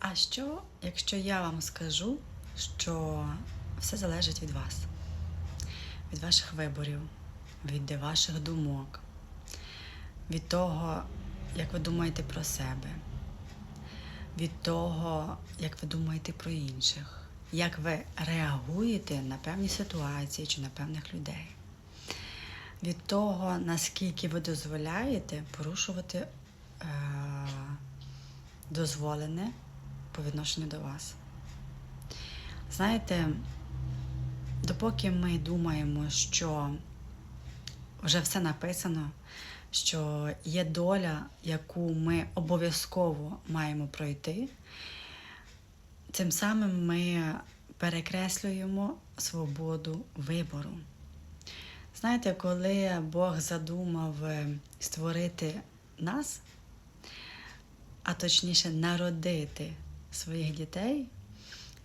А що, якщо я вам скажу, що все залежить від вас, від ваших виборів, від ваших думок, від того, як ви думаєте про себе, від того, як ви думаєте про інших, як ви реагуєте на певні ситуації чи на певних людей, від того, наскільки ви дозволяєте порушувати е- дозволене по відношенню до вас. Знаєте, допоки ми думаємо, що вже все написано, що є доля, яку ми обов'язково маємо пройти, тим самим ми перекреслюємо свободу вибору. Знаєте, коли Бог задумав е, створити нас, а точніше народити своїх дітей,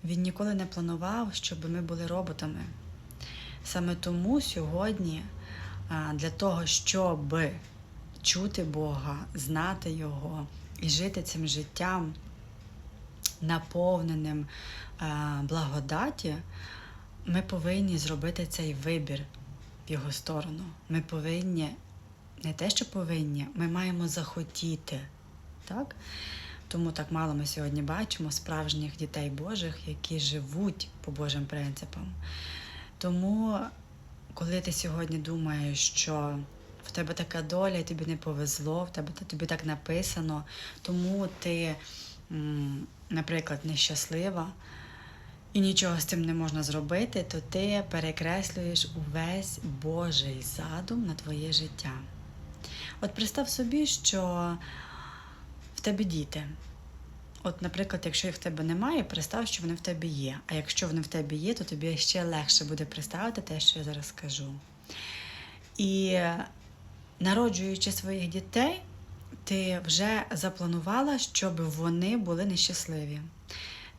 він ніколи не планував, щоб ми були роботами. Саме тому сьогодні, для того, щоб чути Бога, знати Його і жити цим життям, наповненим благодаті, ми повинні зробити цей вибір в його сторону. Ми повинні, не те, що повинні, ми маємо захотіти. Так? Тому так мало ми сьогодні бачимо справжніх дітей Божих, які живуть по Божим принципам. Тому, коли ти сьогодні думаєш, що в тебе така доля, і тобі не повезло, в тебе тобі так написано, тому ти, наприклад, нещаслива і нічого з цим не можна зробити, то ти перекреслюєш увесь Божий задум на твоє життя. От представ собі, що тебе діти. От, наприклад, якщо їх в тебе немає, представ, що вони в тебе є. А якщо вони в тебе є, то тобі ще легше буде представити те, що я зараз скажу. І народжуючи своїх дітей, ти вже запланувала, щоб вони були нещасливі.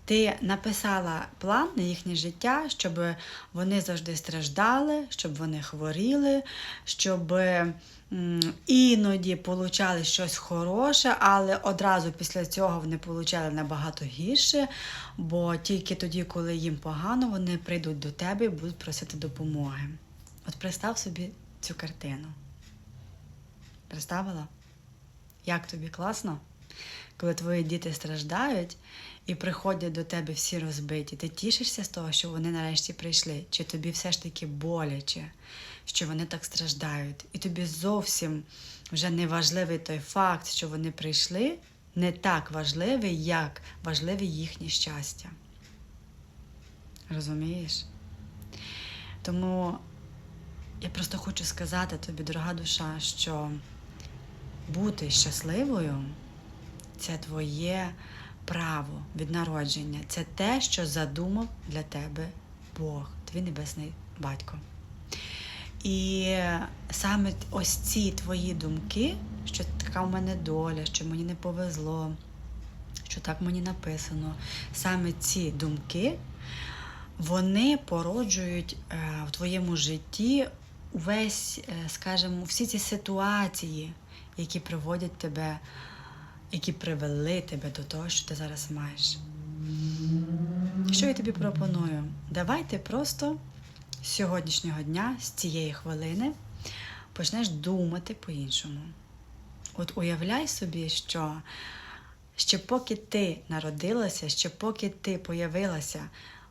Ти написала план на їхнє життя, щоб вони завжди страждали, щоб вони хворіли, щоб іноді получали щось хороше, але одразу після цього вони получали набагато гірше, бо тільки тоді, коли їм погано, вони прийдуть до тебе і будуть просити допомоги. От представ собі цю картину. Представила? Як тобі класно? Коли твої діти страждають і приходять до тебе всі розбиті, ти тішишся з того, що вони нарешті прийшли, чи тобі все ж таки боляче, що вони так страждають, і тобі зовсім вже не важливий той факт, що вони прийшли, не так важливий, як важливе їхнє щастя. Розумієш? Тому я просто хочу сказати тобі, дорога душа, що бути щасливою це твоє право від народження. Це те, що задумав для тебе Бог, твій небесний батько. І саме ось ці твої думки, що така в мене доля, що мені не повезло, що так мені написано, саме ці думки, вони породжують е, в твоєму житті увесь, е, скажімо, всі ці ситуації, які приводять тебе, які привели тебе до того, що ти зараз маєш. Що я тобі пропоную? Давай ти просто з сьогоднішнього дня, з цієї хвилини, почнеш думати по-іншому. От уявляй собі, що ще поки ти народилася, ще поки ти появилася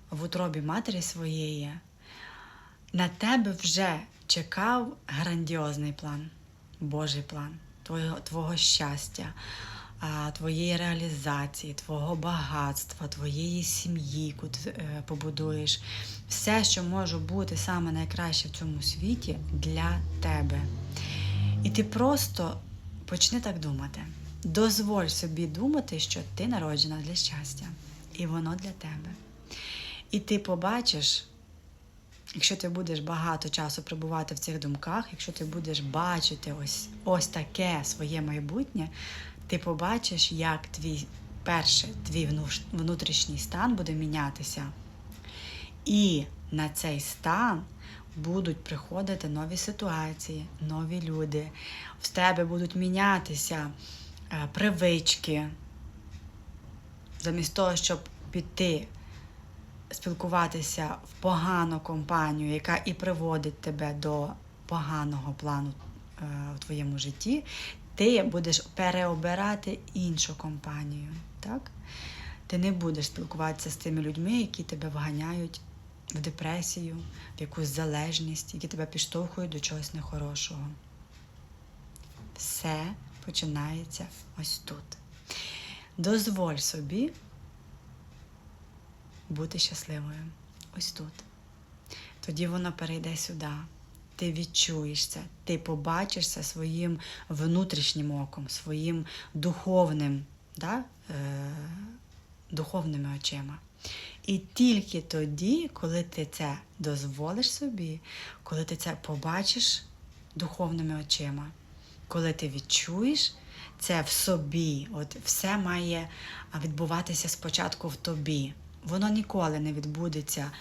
в утробі матері своєї, на тебе вже чекав грандіозний план, Божий план твого, твого щастя, твоєї реалізації, твого багатства, твоєї сім'ї, яку ти е, побудуєш. Все, що може бути саме найкраще в цьому світі для тебе. І ти просто почни так думати. Дозволь собі думати, що ти народжена для щастя, і воно для тебе. І ти побачиш, якщо ти будеш багато часу перебувати в цих думках, якщо ти будеш бачити ось, ось таке своє майбутнє, ти побачиш, як твій перше, твій внутрішній стан буде мінятися. І на цей стан будуть приходити нові ситуації, нові люди. В тебе будуть мінятися е, привички, замість того, щоб піти спілкуватися в погану компанію, яка і приводить тебе до поганого плану е, в твоєму житті, ти будеш переобирати іншу компанію. Так? Ти не будеш спілкуватися з тими людьми, які тебе вганяють в депресію, в якусь залежність, які тебе підштовхують до чогось нехорошого. Все починається ось тут. Дозволь собі бути щасливою. Ось тут. Тоді воно перейде сюди. Ти відчуєш це, ти побачиш це своїм внутрішнім оком, своїм духовним, да? е- духовними очима. І тільки тоді, коли ти це дозволиш собі, коли ти це побачиш духовними очима, коли ти відчуєш це в собі, от все має відбуватися спочатку в тобі. Воно ніколи не відбудеться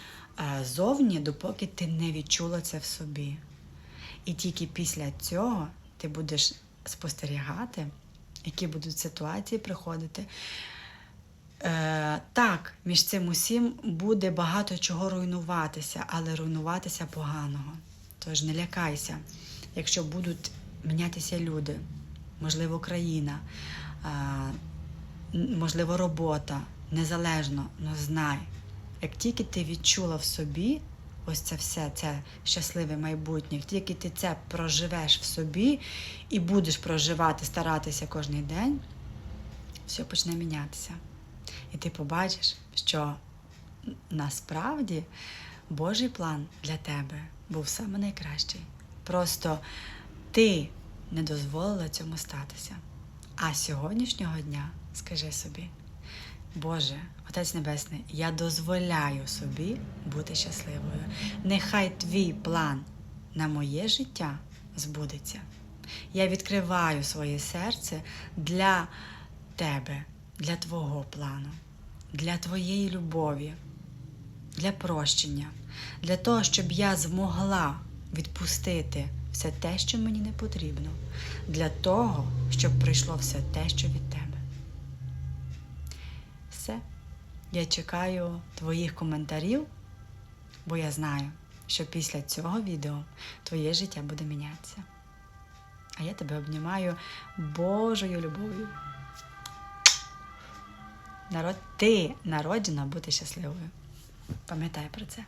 зовні, допоки ти не відчула це в собі. І тільки після цього ти будеш спостерігати, які будуть ситуації приходити. Е, так, між цим усім буде багато чого руйнуватися, але руйнуватися поганого. Тож не лякайся, якщо будуть мінятися люди, можливо, країна, е, можливо, робота, незалежно, але знай, як тільки ти відчула в собі ось це все, це щасливе майбутнє, як тільки ти це проживеш в собі і будеш проживати, старатися кожен день, все почне мінятися. І ти побачиш, що насправді Божий план для тебе був саме найкращий. Просто ти не дозволила цьому статися. А сьогоднішнього дня скажи собі, Боже, Отець Небесний, я дозволяю собі бути щасливою. Нехай твій план на моє життя збудеться. Я відкриваю своє серце для тебе, для твого плану, для твоєї любові, для прощення, для того, щоб я змогла відпустити все те, що мені не потрібно, для того, щоб прийшло все те, що від тебе. Я чекаю твоїх коментарів, бо я знаю, що після цього відео твоє життя буде мінятися. А я тебе обнімаю Божою любов'ю. Народ, ти народжена бути щасливою. Пам'ятай про це.